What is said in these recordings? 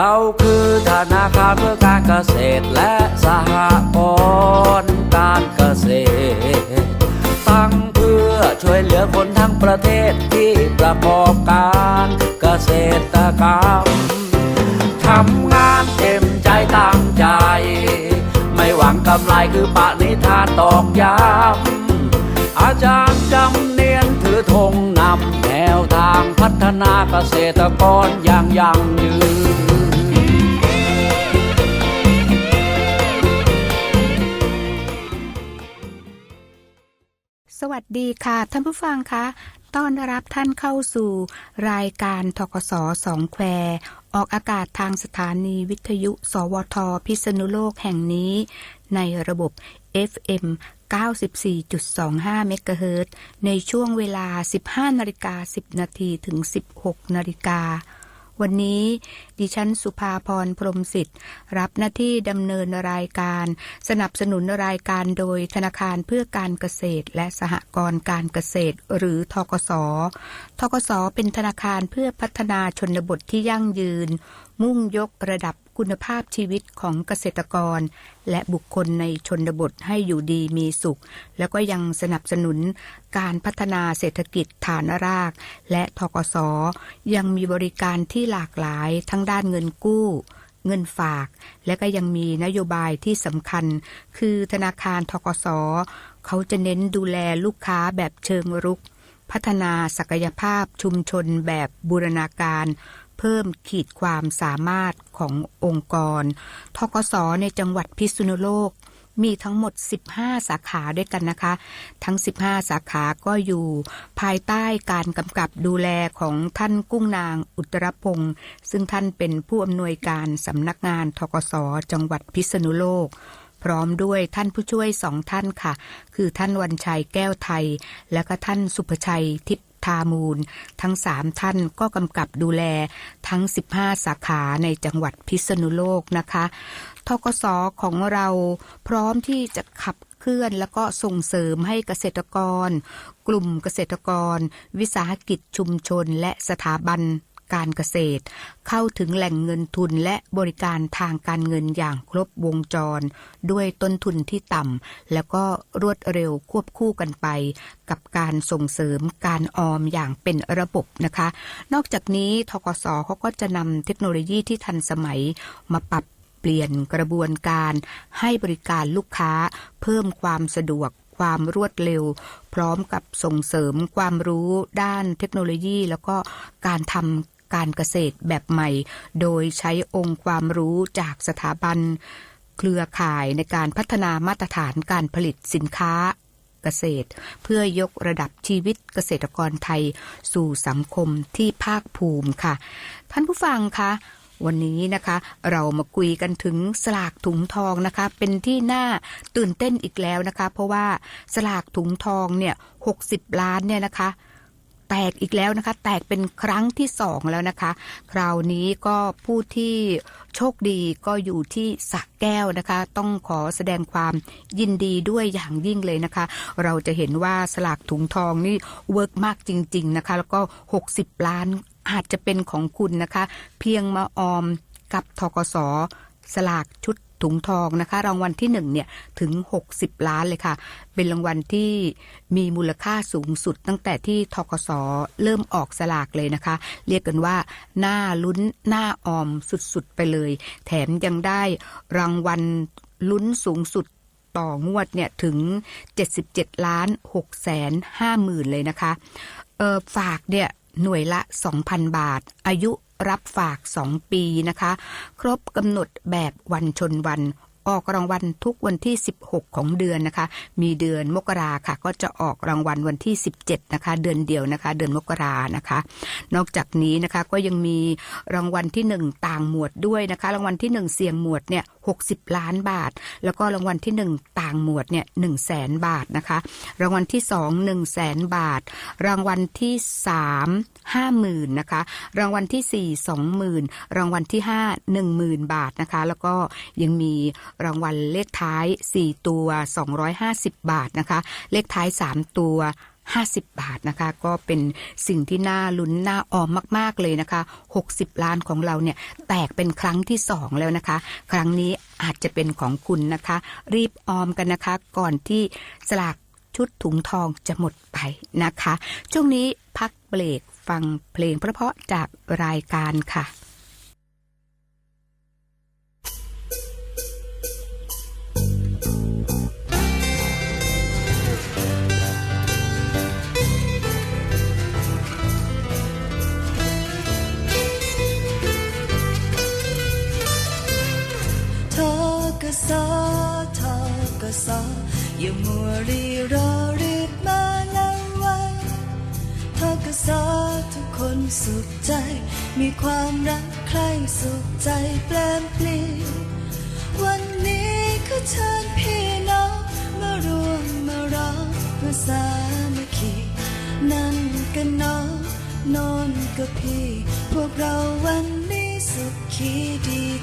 เราคือธนาคารเพื่อการเกษตรและสหกรณ์การเกษตร ตั้งเพื่อช่วยเหลือคนทั้งประเทศที่ประกอบการเกษตรกรรมทำงานเต็มใจตั้งใจ ไม่หวังกำไรคือปะนิธานตอกย้ำอาจารย์จำเนียนถือธงนำแนวทางพัฒนาเกษตรกรอย่างยั่งยืน สวัสดีค่ะ ท่านผู้ฟังคะต้อนรับท่านเข้าสู่รายการทกศสองแคว ออกอากาศทางสถานีวิทยุ สวท พิษณุโลกแห่งนี้ ในระบบ FM 94.25 เมกะเฮิรตในช่วงเวลา 15นาฬิกา10 นาทีถึง 16นาฬิกา วันนี้ดิฉันสุภาพรพรมสิทธิ์ รับหน้าที่ดำเนินรายการ สนับสนุนรายการโดยธนาคารเพื่อการเกษตร และสหกรณ์การเกษตร หรือทกสทกสเป็นธนาคารเพื่อพัฒนาชนบทที่ยั่งยืน มุ่งยกระดับ คุณภาพชีวิตของเกษตรกร และบุคคลในชนบทให้อยู่ดีมีสุข แล้วก็ยังสนับสนุนการพัฒนาเศรษฐกิจฐานราก และทกสยังมีบริการที่หลากหลายทั้งด้านเงินกู้เงินฝาก และก็ยังมีนโยบายที่สำคัญ คือธนาคารทกสเขาจะเน้นดูแลลูกค้าแบบเชิงรุก พัฒนาศักยภาพชุมชนแบบบูรณาการ เพิ่มขีดความสามารถขององค์กร ทกสในจังหวัดพิษณุโลก มีทั้งหมด 15 สาขาด้วยกันนะคะ ทั้ง 15 สาขาก็อยู่ ภายใต้การกำกับดูแลของท่านกุ้งนางอุตรพงศ์ซึ่งท่านเป็นผู้อำนวยการสำนักงานทกสจังหวัดพิษณุโลกพร้อมด้วยท่านผู้ช่วยสองท่านค่ะ คือท่านวันชัยแก้วไทย และก็ท่านสุภชัยทิพามูล ทั้งสามท่านก็กำกับดูแลทั้ง 15 สาขาในจังหวัดพิษณุโลกนะคะทกสของเราพร้อมที่จะขับเคลื่อนแล้วก็ส่งเสริมให้เกษตรกร กลุ่มเกษตรกร วิสาหกิจชุมชนและสถาบัน การเกษตร เข้าถึงแหล่งเงินทุนและบริการทางการเงินอย่างครบวงจร ด้วยต้นทุนที่ต่ำแล้วก็รวดเร็วควบคู่กันไป กับการส่งเสริมการออมอย่างเป็นระบบนะคะ นอกจากนี้ทกสเขาก็จะนำเทคโนโลยีที่ทันสมัยมาปรับเปลี่ยนกระบวนการให้บริการลูกค้า เพิ่มความสะดวกความรวดเร็ว พร้อมกับส่งเสริมความรู้ด้านเทคโนโลยี แล้วก็การทำ การเกษตรแบบใหม่ โดยใช้องค์ความรู้จากสถาบัน เครือข่ายในการพัฒนามาตรฐานการผลิตสินค้าเกษตร เพื่อยกระดับชีวิตเกษตรกรไทย สู่สังคมที่ภาคภูมิค่ะ ท่านผู้ฟังคะวันนี้นะคะ เรามาคุยกันถึงสลากถุงทองนะคะ เป็นที่น่าตื่นเต้นอีกแล้วนะคะ เพราะว่าสลากถุงทองเนี่ย60 ล้านเนี่ยนะคะ แตกอีกแล้วนะคะ แตกเป็นครั้งที่สองแล้วนะคะ คราวนี้ก็ผู้ที่โชคดีก็อยู่ที่สักแก้วนะคะ ต้องขอแสดงความยินดีด้วยอย่างยิ่งเลยนะคะ เราจะเห็นว่าสลากถุงทองนี่เวิร์กมากจริง ๆนะคะ แล้วก็ 60 ล้านอาจจะเป็นของคุณนะคะ เพียงมาออมกับทกสสลากชุด ถุงทองนะคะ รางวัลที่หนึ่งเนี่ยถึง 60 ล้านเลยค่ะ เป็นรางวัลที่มีมูลค่าสูงสุดตั้งแต่ที่ทกสเริ่มออกสลากเลยนะคะ เรียกกันว่าหน้าลุ้นหน้าออมสุดๆไปเลย แถมยังได้รางวัลลุ้นสูงสุดต่องวดเนี่ยถึง 77 ล้าน6แสน5หมื่นเลยนะคะเออฝากเนี่ยหน่วยละ 2,000 บาท อายุ รับฝาก 2 ปีนะคะ ครบกำหนดแบบวันชนวัน ออกรางวัลทุกวันที่ 16 ของเดือนนะคะ มีเดือนมกราค่ะ ก็จะออกรางวัลวันที่ 17 นะคะ เดือนเดียวนะคะ เดือนมกรานะคะ นอกจากนี้นะคะก็ยังมีรางวัลที่ 1 ต่างหมวดด้วยนะคะ รางวัลที่ 1 เสี่ยงหมวดเนี่ย60 ล้านบาท แล้วก็รางวัลที่ 1 ต่างหมวดเนี่ย1แสนบาทนะคะ รางวัลที่ 2 1 0 0 0แสนบาท รางวัลที่ 3 50,000นะคะ รางวัลที่ 4 20,000 รางวัลที่ 5 10,000 บาทนะคะ แล้วก็ยังมีรางวัลเลขท้าย 4 ตัว 250 บาทนะคะ เลขท้าย 3 ตัว 50 บาทนะคะ ก็เป็นสิ่งที่น่าลุ้นน่าออมมาก ๆ เลยนะคะ 60 ล้านของเราเนี่ย แตกเป็นครั้งที่ 2 แล้วนะคะ ครั้งนี้อาจจะเป็นของคุณนะคะ รีบออมกันนะคะ ก่อนที่สลากชุดถุงทองจะหมดไปนะคะ ช่วงนี้พักเบรกฟังเพลงเพราะๆจากรายการค่ะ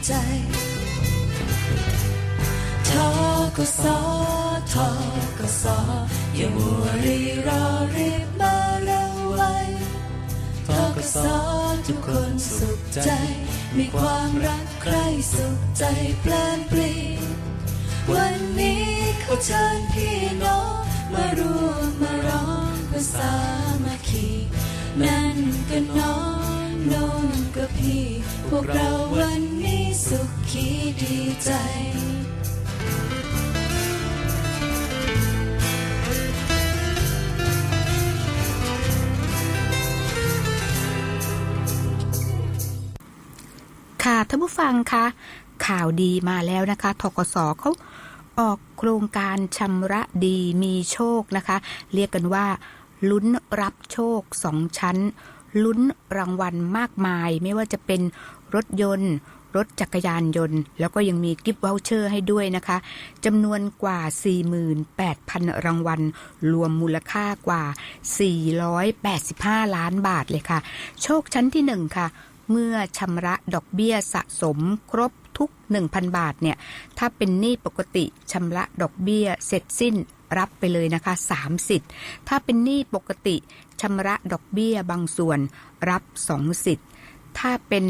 ใจทกสทกสอย่ามัวรีรอรีบมาเร็วไวทกสทุกคนสุขใจ มีความรักใครสุขใจแปลนปลีวันนี้เขาเชิญพี่น้องมารวมมาร้องเพื่อสามัคคีนั่นก็น้อง น้นก็พี่ พวกเราวันนี้สุขขีดีใจค่ะท่านผู้ฟังคะข่าวดีมาแล้วนะคะทกสเขาออกโครงการชำระดีมีโชคนะคะ เรียกกันว่า ลุ้นรับโชคสองชั้น ลุ้นรางวัลมากมาย ไม่ว่าจะเป็นรถยนต์ รถจักรยานยนต์ แล้วก็ยังมีกิฟต์วอลเชอร์ให้ด้วยนะคะจำนวนกว่า 48,000 รางวัล รวมมูลค่ากว่า 485 ล้านบาทเลยค่ะ โชคชั้นที่ 1 ค่ะ เมื่อชำระดอกเบี้ยสะสมครบทุก 1,000 บาทเนี่ย ถ้าเป็นหนี้ปกติชำระดอกเบี้ยเสร็จสิ้นรับไปเลยนะคะ3สิทธิ์ถ้าเป็นหนี้ปกติ ชำระดอกเบี้ยบางส่วนรับ2สิทธิ์ ถ้าเป็น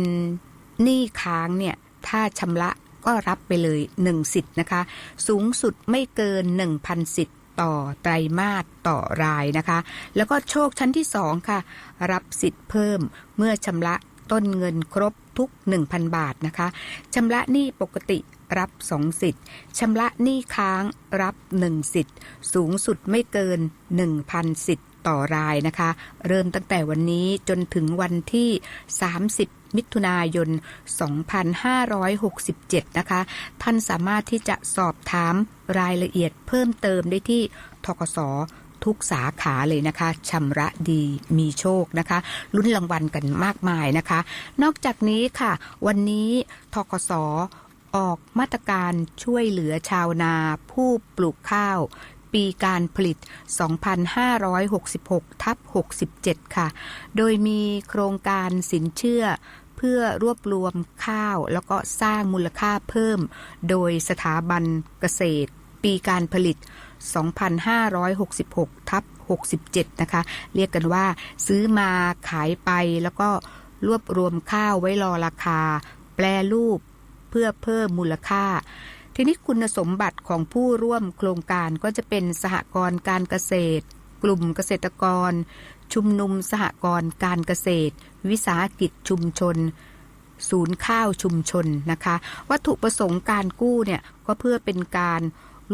หนี้ค้างเนี่ย ถ้าชำระก็รับไปเลย 1 สิทธิ์นะคะ สูงสุดไม่เกิน 1,000 สิทธิ์ต่อไตรมาสต่อรายนะคะ แล้วก็โชคชั้นที่ 2 ค่ะ รับสิทธิ์เพิ่มเมื่อชำระต้นเงินครบทุก 1,000 บาทนะคะชำระหนี้ปกติรับ 2 สิทธิ์ชำระหนี้ค้างรับ 1 สิทธิ์ สูงสุดไม่เกิน 1,000 สิทธิ์ ต่อรายนะคะ เริ่มตั้งแต่วันนี้จนถึงวันที่ 30มิถุนายน 2567 นะคะ ท่านสามารถที่จะสอบถามรายละเอียดเพิ่มเติมได้ที่ทกสทุกสาขาเลยนะคะชำระดีมีโชคนะคะลุ้นรางวัลกันมากมายนะคะ นอกจากนี้ค่ะ วันนี้ทกสออกมาตรการช่วยเหลือชาวนาผู้ปลูกข้าว ปีการผลิต 2566 ทับ 67 ค่ะ โดยมีโครงการสินเชื่อเพื่อรวบรวมข้าวแล้วก็สร้างมูลค่าเพิ่ม โดยสถาบันเกษตร ปีการผลิต 2566 ทับ 67 นะคะ เรียกกันว่าซื้อมาขายไปแล้วก็รวบรวมข้าวไว้รอราคา แปลรูปเพื่อเพิ่มมูลค่า ทีนี้คุณสมบัติของผู้ร่วมโครงการก็จะเป็นสหกรณ์การเกษตร กลุ่มเกษตรกร ชุมนุมสหกรณ์การเกษตร วิสาหกิจชุมชน ศูนย์ข้าวชุมชนนะคะ วัตถุประสงค์การกู้เนี่ยก็เพื่อเป็นการ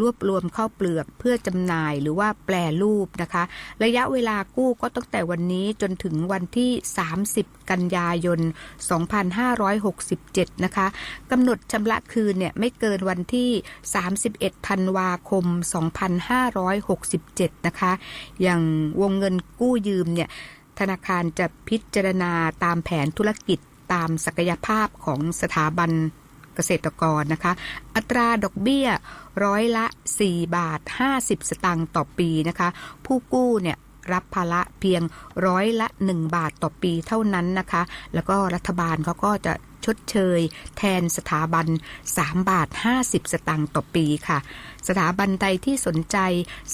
รวบรวมข้าวเปลือกเพื่อจำหน่ายหรือว่าแปลรูปนะคะ ระยะเวลากู้ก็ตั้งแต่วันนี้จนถึงวันที่ 30 กันยายน 2567 นะคะกำหนดชำระคืนเนี่ยไม่เกินวันที่ 31 ธันวาคม 2567 นะคะ อย่างวงเงินกู้ยืมเนี่ยธนาคารจะพิจารณาตามแผนธุรกิจตามศักยภาพของสถาบัน เกษตรกรนะคะ อัตราดอกเบี้ยร้อยละ 4 บาท 50 สตางค์ต่อปีนะคะ ผู้กู้เนี่ยรับภาระเพียงร้อยละ 1 บาทต่อปีเท่านั้นนะคะ แล้วก็รัฐบาลเขาก็จะชดเชย แทนสถาบัน 3 บาท 50 สตางค์ต่อปีค่ะ สถาบันใดที่สนใจ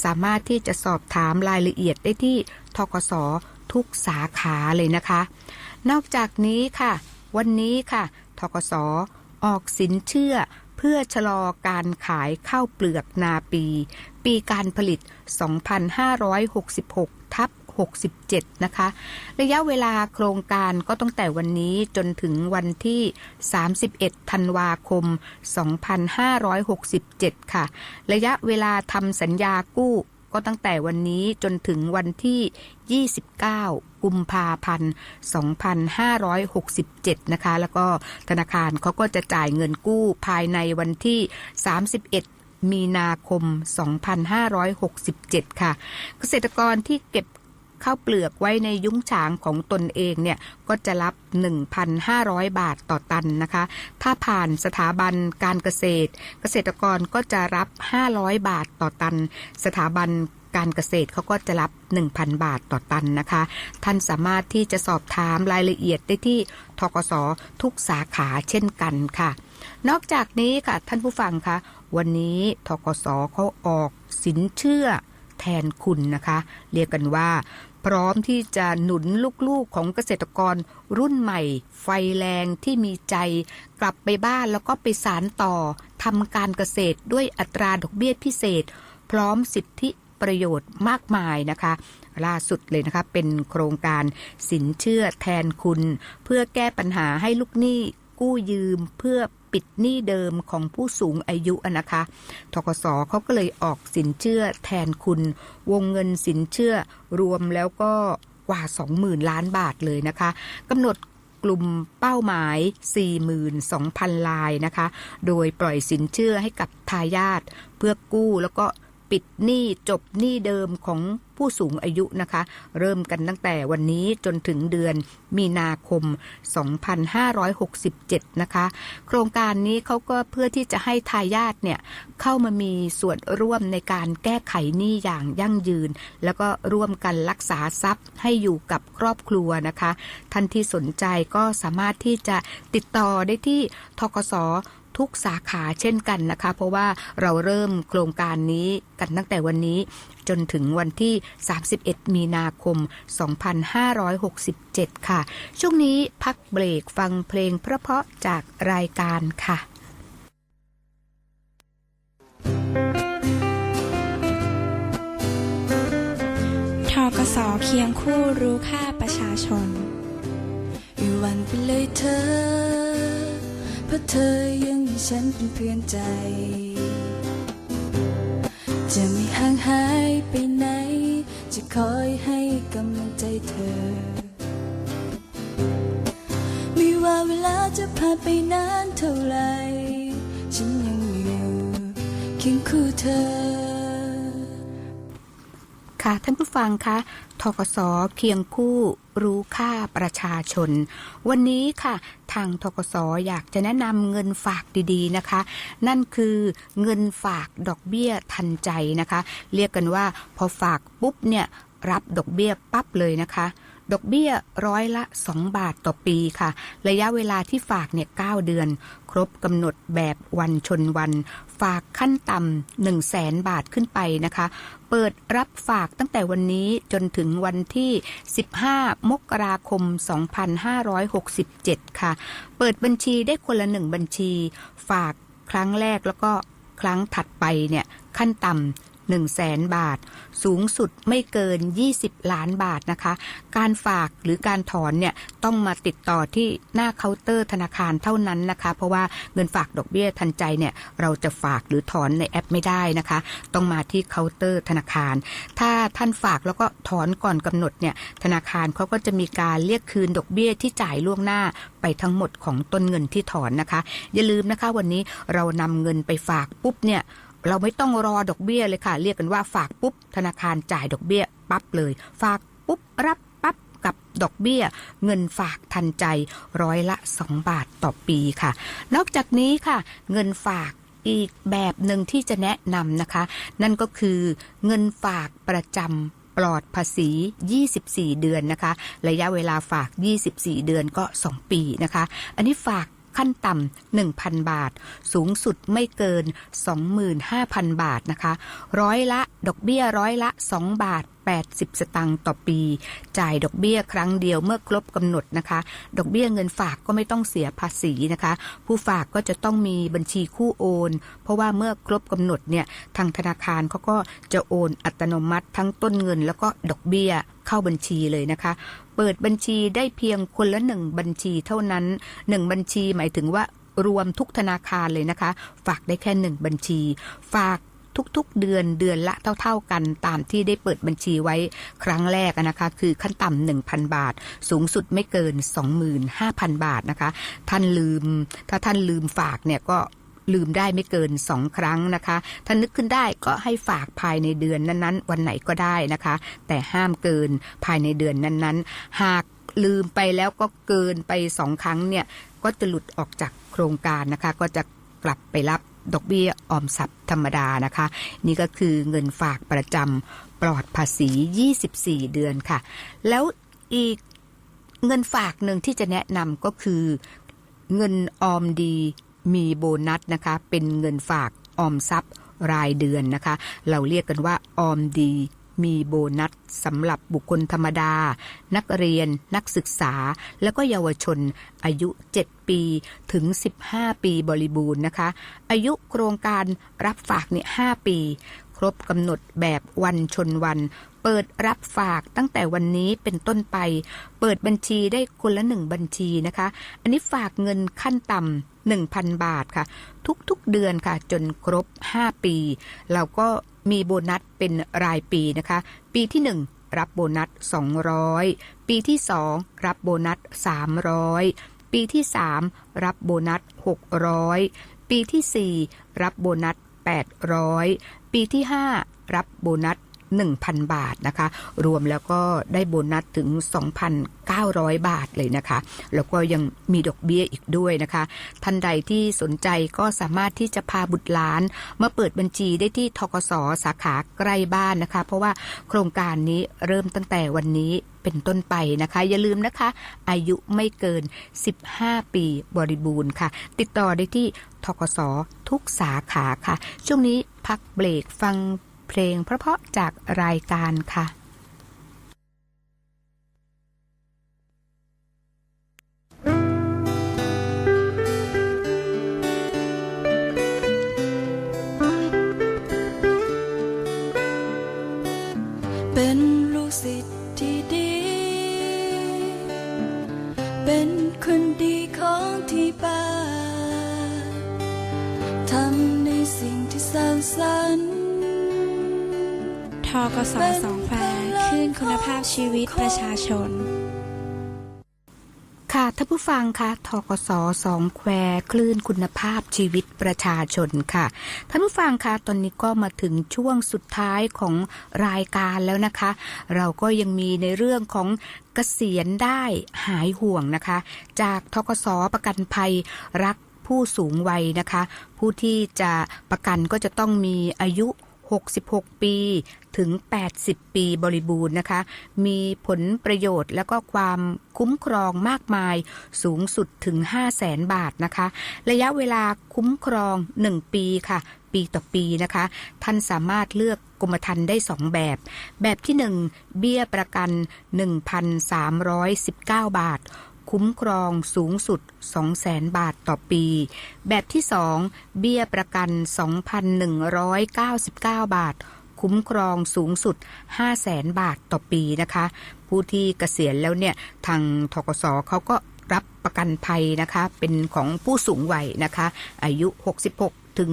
สามารถที่จะสอบถามรายละเอียดได้ที่ทกสทุกสาขาเลยนะคะ นอกจากนี้ค่ะ วันนี้ค่ะทกส ออกสินเชื่อเพื่อชะลอการขายข้าวเปลือกนาปี ปีการผลิต 2566 ทับ67 นะคะ ระยะเวลาโครงการก็ตั้งแต่วันนี้จนถึงวันที่ 31 ธันวาคม 2567 ค่ะ ระยะเวลาทำสัญญากู้ ก็ตั้งแต่วันนี้จนถึงวันที่ 29 กุมภาพันธ์ 2567 นะคะ แล้วก็ธนาคารเขาก็จะจ่ายเงินกู้ภายในวันที่ 31มีนาคม 2567 ค่ะ เกษตรกรที่เก็บ ข้าวเปลือกไว้ในยุ้งฉางของตนเองเนี่ยก็จะรับ 1,500 บาทต่อตันนะคะ ถ้าผ่านสถาบันการเกษตร เกษตรกรก็จะรับ 500 บาทต่อตัน สถาบันการเกษตรเขาก็จะรับ 1,000 บาทต่อตันนะคะ ท่านสามารถที่จะสอบถามรายละเอียดได้ที่ทกสทุกสาขาเช่นกันค่ะ นอกจากนี้ค่ะท่านผู้ฟังคะวันนี้ทกสเขาออกสินเชื่อแทนคุณนะคะ เรียกกันว่า พร้อมที่จะหนุนลูกๆของเกษตรกรรุ่นใหม่ ไฟแรงที่มีใจ กลับไปบ้านแล้วก็ไปสารต่อทำการเกษตรด้วยอัตราดอกเบี้ยพิเศษ พร้อมสิทธิประโยชน์มากมายนะคะ ล่าสุดเลยนะคะเป็นโครงการสินเชื่อแทนคุณ เพื่อแก้ปัญหาให้ลูกหนี้กู้ยืมเพื่อ ปิดหนี้เดิมของผู้สูงอายุนะคะทกสเขาก็เลยออกสินเชื่อแทนคุณ วงเงินสินเชื่อรวมแล้วก็กว่า 20,000 ล้านบาทเลยนะคะกำหนดกลุ่มเป้าหมาย 42,000 ลายนะคะ โดยปล่อยสินเชื่อให้กับทายาทเพื่อกู้แล้วก็ปิดหนี้จบหนี้เดิมของ ผู้สูงอายุนะคะ เริ่มกันตั้งแต่วันนี้จนถึงเดือนมีนาคม 2567 นะคะ โครงการนี้เขาก็เพื่อที่จะให้ทายาทเนี่ยเข้ามามีส่วนร่วมในการแก้ไขหนี้อย่างยั่งยืน แล้วก็ร่วมกันรักษาทรัพย์ให้อยู่กับครอบครัวนะคะ ท่านที่สนใจก็สามารถที่จะติดต่อได้ที่ทกส ทุกสาขาเช่นกันนะคะ เพราะว่าเราเริ่มโครงการนี้กันตั้งแต่วันนี้จนถึงวันที่ 31 มีนาคม 2567 ค่ะ ช่วงนี้พักเบรกฟังเพลงเพราะๆจากรายการค่ะ ทกสเคียงคู่รู้ค่าประชาชน อยู่วันไปเลยเธอ เพราะเธอยังมีฉันเป็นเพื่อนใจ จะไม่ห่างหายไปไหน จะคอยให้กำลังใจเธอ ไม่ว่าเวลาจะผ่านไปนานเท่าไหรฉันยังอยู่เคียงคู่เธอ ค่ะ ท่านผู้ฟังคะทกสเคียงคู่รู้ค่าประชาชน วันนี้ค่ะ ทางทกสอยากจะแนะนำเงินฝากดีๆนะคะ นั่นคือเงินฝากดอกเบี้ยทันใจนะคะ เรียกกันว่าพอฝากปุ๊บเนี่ยรับดอกเบี้ยปั๊บเลยนะคะ ดอกเบี้ยร้อยละ 2 บาทต่อปีค่ะ ระยะเวลาที่ฝากเนี่ย9เดือน ครบกำหนดแบบวันชนวัน ฝากขั้นต่ำ1 0 0 0 0แสนบาทขึ้นไปนะคะ เปิดรับฝากตั้งแต่วันนี้จนถึงวันที่ 15 มกราคม 2567 ค่ะ เปิดบัญชีได้คนละหนึ่งบัญชี ฝากครั้งแรกแล้วก็ครั้งถัดไปเนี่ยขั้นต่ำ 1 0 0 0 0แสนบาท สูงสุดไม่เกิน 20 ล้านบาทนะคะ การฝากหรือการถอนเนี่ยต้องมาติดต่อที่หน้าเคาน์เตอร์ธนาคารเท่านั้นนะคะ เพราะว่าเงินฝากดอกเบี้ยทันใจเนี่ยเราจะฝากหรือถอนในแอปไม่ได้นะคะ ต้องมาที่เคาน์เตอร์ธนาคาร ถ้าท่านฝากแล้วก็ถอนก่อนกำหนดเนี่ยธนาคารเขาก็จะมีการเรียกคืนดอกเบี้ยที่จ่ายล่วงหน้าไปทั้งหมดของต้นเงินที่ถอนนะคะ อย่าลืมนะคะวันนี้เรานำเงินไปฝากปุ๊บเนี่ย เราไม่ต้องรอดอกเบี้ยเลยค่ะ เรียกกันว่าฝากปุ๊บ ธนาคารจ่ายดอกเบี้ยปั๊บเลย ฝากปุ๊บรับปั๊บกับดอกเบี้ย เงินฝากทันใจร้อยละ 2 บาทต่อปีค่ะ นอกจากนี้ค่ะ เงินฝากอีกแบบหนึ่งที่จะแนะนำนะคะ นั่นก็คือเงินฝากประจำปลอดภาษี 24 เดือนนะคะ ระยะเวลาฝาก 24 เดือนก็ 2 ปีนะคะ อันนี้ฝาก ขั้นต่ำ1,000 บาท สูงสุดไม่เกิน 25,000 บาทนะคะ ร้อยละดอกเบี้ยร้อยละ 2 บาท 80 สตางค์ต่อปี จ่ายดอกเบี้ยครั้งเดียวเมื่อครบกำหนดนะคะ ดอกเบี้ยเงินฝากก็ไม่ต้องเสียภาษีนะคะ ผู้ฝากก็จะต้องมีบัญชีคู่โอน เพราะว่าเมื่อครบกำหนดเนี่ยทางธนาคารเขาก็จะโอนอัตโนมัติทั้งต้นเงินแล้วก็ดอกเบี้ย เข้าบัญชีเลยนะคะ เปิดบัญชีได้เพียงคนละหนึ่งบัญชีเท่านั้นหนึ่งบัญชีหมายถึงว่ารวมทุกธนาคารเลยนะคะ ฝากได้แค่หนึ่งบัญชี ฝากทุกๆเดือนเดือนละเท่าๆกันตามที่ได้เปิดบัญชีไว้ครั้งแรกนะคะ คือขั้นต่ำ1,000 บาท สูงสุดไม่เกิน 25,000 บาทนะคะ ท่านลืม ถ้าท่านลืมฝากเนี่ยก็ ลืมได้ไม่เกิน 2 ครั้งนะคะ ถ้านึกขึ้นได้ก็ให้ฝากภายในเดือนนั้นๆ วันไหนก็ได้นะคะ แต่ห้ามเกินภายในเดือนนั้นๆ หากลืมไปแล้วก็เกินไปสองครั้งเนี่ยก็จะหลุดออกจากโครงการนะคะ ก็จะกลับไปรับดอกเบี้ยออมทรัพย์ธรรมดานะคะ นี่ก็คือเงินฝากประจำปลอดภาษี 24 เดือนค่ะ แล้วอีกเงินฝากหนึ่งที่จะแนะนำก็คือเงินออมดี มีโบนัสนะคะ เป็นเงินฝากออมทรัพย์รายเดือนนะคะ เราเรียกกันว่าออมดีมีโบนัสสำหรับบุคคลธรรมดา นักเรียน นักศึกษา แล้วก็เยาวชน อายุ 7 ปีถึง 15 ปีบริบูรณ์นะคะ อายุโครงการรับฝากเนี่ย5ปี ครบกำหนดแบบวันชนวัน เปิดรับฝากตั้งแต่วันนี้เป็นต้นไป เปิดบัญชีได้คนละหนึ่งบัญชีนะคะ อันนี้ฝากเงินขั้นต่ำ1,000 บาทค่ะ ทุกๆเดือนค่ะ จนครบ 5 ปี เราก็มีโบนัสเป็นรายปีนะคะ ปีที่ 1 รับโบนัส 200 ปีที่ 2 รับโบนัส 300 ปีที่ 3 รับโบนัส 600 ปีที่ 4 รับโบนัส 800 ปีที่ 5 รับโบนัส 1,000 บาทนะคะ รวมแล้วก็ได้โบนัสถึง 2,900 บาทเลยนะคะ แล้วก็ยังมีดอกเบี้ยอีกด้วยนะคะ ท่านใดที่สนใจก็สามารถที่จะพาบุตรหลาน มาเปิดบัญชีได้ที่ทกสสาขาใกล้บ้านนะคะ เพราะว่าโครงการนี้เริ่มตั้งแต่วันนี้เป็นต้นไปนะคะ อย่าลืมนะคะ อายุไม่เกิน 15 ปีบริบูรณ์ค่ะ ติดต่อได้ที่ทกสทุกสาขาค่ะ ช่วงนี้พักเบรกฟัง เพลงเพราะๆจากรายการค่ะ กสสองแควขึ้นคุณภาพชีวิตประชาชน ค่ะท่านผู้ฟังคะทกสสองแควคลื่นคุณภาพชีวิตประชาชนค่ะท่านผู้ฟังคะตอนนี้ก็มาถึงช่วงสุดท้ายของรายการแล้วนะคะ เราก็ยังมีในเรื่องของเกษียณได้หายห่วงนะคะ จากทกสประกันภัยรักผู้สูงวัยนะคะ ผู้ที่จะประกันก็จะต้องมีอายุ 66 ปี ถึง 80 ปีบริบูรณ์นะคะ มีผลประโยชน์แล้วก็ความคุ้มครองมากมายสูงสุดถึง 5 0 0แสนบาทนะคะ ระยะเวลาคุ้มครอง 1 ปีค่ะ ปีต่อปีนะคะ ท่านสามารถเลือกกรมธรรม์ได้ 2 แบบ แบบที่ 1 เบี้ยประกัน 1,319 บาทคุ้มครองสูงสุด 200,000 บาทต่อปี แบบที่ 2 เบี้ยประกัน 2,199 บาท คุ้มครองสูงสุด 500,000บาทต่อปีนะคะ ผู้ที่เกษียณแล้วเนี่ยทางทกสเขาก็รับประกันภัยนะคะเป็นของผู้สูงวัยนะคะ อายุ 66 ถึง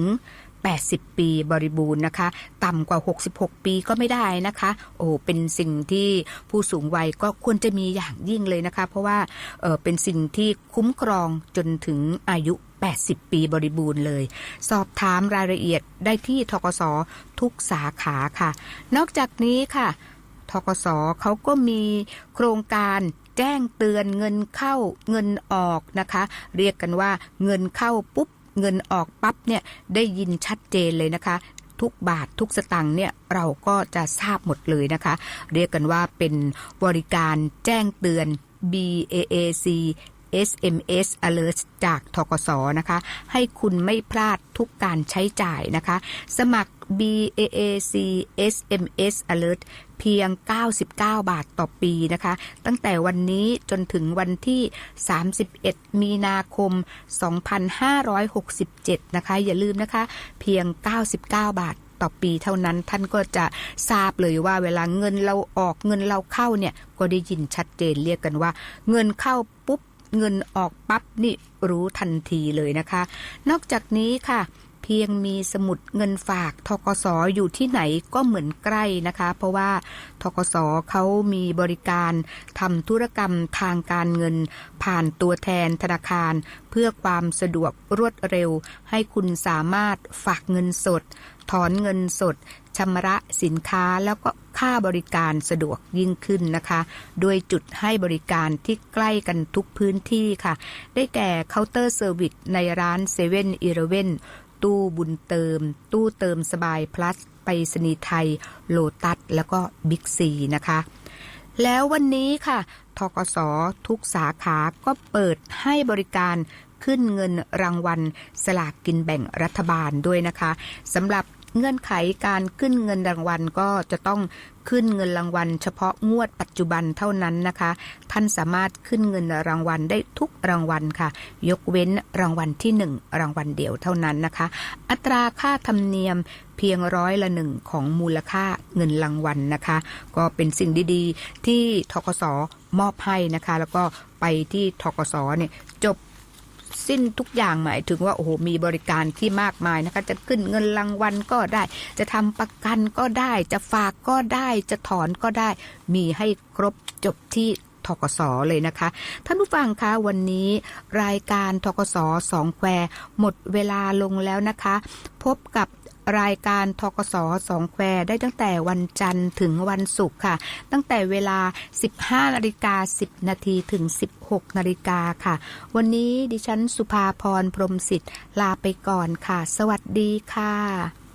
80 ปีบริบูรณ์นะคะ ต่ำกว่า 66 ปีก็ไม่ได้นะคะ โอ้เป็นสิ่งที่ผู้สูงวัยก็ควรจะมีอย่างยิ่งเลยนะคะ เพราะว่าเออเป็นสิ่งที่คุ้มครองจนถึงอายุ 80 ปีบริบูรณ์เลย สอบถามรายละเอียดได้ที่ทกสทุกสาขาค่ะ นอกจากนี้ค่ะทกสเขาก็มีโครงการแจ้งเตือนเงินเข้าเงินออกนะคะ เรียกกันว่าเงินเข้าปุ๊บ เงินออกปั๊บเนี่ยได้ยินชัดเจนเลยนะคะ ทุกบาททุกสตังค์เนี่ยเราก็จะทราบหมดเลยนะคะ เรียกกันว่าเป็นบริการแจ้งเตือน BAAC SMS Alert จากทกสนะคะ ให้คุณไม่พลาดทุกการใช้จ่ายนะคะ สมัคร BAAC SMS Alert เพียง 99 บาทต่อปีนะคะ ตั้งแต่วันนี้จนถึงวันที่ 31 มีนาคม 2567 นะคะ อย่าลืมนะคะ เพียง 99 บาทต่อปีเท่านั้นท่านก็จะทราบเลยว่าเวลาเงินเราออกเงินเราเข้าเนี่ย ก็ได้ยินชัดเจนเรียกกันว่า เงินเข้าปุ๊บ เงินออกปั๊บนี่รู้ทันทีเลยนะคะ นอกจากนี้ค่ะ เพียงมีสมุดเงินฝากทกสอยู่ที่ไหนก็เหมือนใกล้นะคะ เพราะว่าทกสเขามีบริการทำธุรกรรมทางการเงิน ผ่านตัวแทนธนาคาร เพื่อความสะดวกรวดเร็ว ให้คุณสามารถฝากเงินสด ถอนเงินสด ชำระสินค้าแล้วก็ค่าบริการสะดวกยิ่งขึ้นนะคะ โดยจุดให้บริการที่ใกล้กันทุกพื้นที่ค่ะ ได้แก่เคาน์เตอร์เซอร์วิสในร้านเซเว่นอีเลเว่นตู้บุญเติม ตู้เติมสบายพลัส ไปสนีไทย โลตัส แล้วก็บิ๊กซีนะคะ แล้ววันนี้ค่ะ ทกสทุกสาขาก็เปิดให้บริการขึ้นเงินรางวัลสลากกินแบ่งรัฐบาลด้วยนะคะสำหรับ เงื่อนไขการขึ้นเงินรางวัลก็จะต้องขึ้นเงินรางวัล เฉพาะงวดปัจจุบันเท่านั้นนะคะ ท่านสามารถขึ้นเงินรางวัลได้ทุกรางวัลค่ะ ยกเว้นรางวัลที่หนึ่งรางวัลเดียวเท่านั้นนะคะ อัตราค่าธรรมเนียมเพียงร้อยละหนึ่งของมูลค่าเงินรางวัลนะคะ ก็เป็นสิ่งดีๆ ที่ทกสมอบให้นะคะ แล้วก็ไปที่ทกสเนี่ยจบ สิ้นทุกอย่างหมายถึงว่าโอ้โหมีบริการที่มากมายนะคะ จะขึ้นเงินรางวัลก็ได้ จะทำประกันก็ได้ จะฝากก็ได้จะถอนก็ได้ มีให้ครบจบที่ทกศเลยนะคะ ท่านผู้ฟังคะวันนี้รายการทกศสองแควหมดเวลาลงแล้วนะคะ พบกับ รายการทกสสองแควได้ตั้งแต่วันจันทร์ถึงวันศุกร์ค่ะ ตั้งแต่เวลา 15นาฬิกา10 นาทีถึง 16นาฬิกาค่ะ วันนี้ดิฉันสุภาพรพรมสิทธิ์ลาไปก่อนค่ะ สวัสดีค่ะ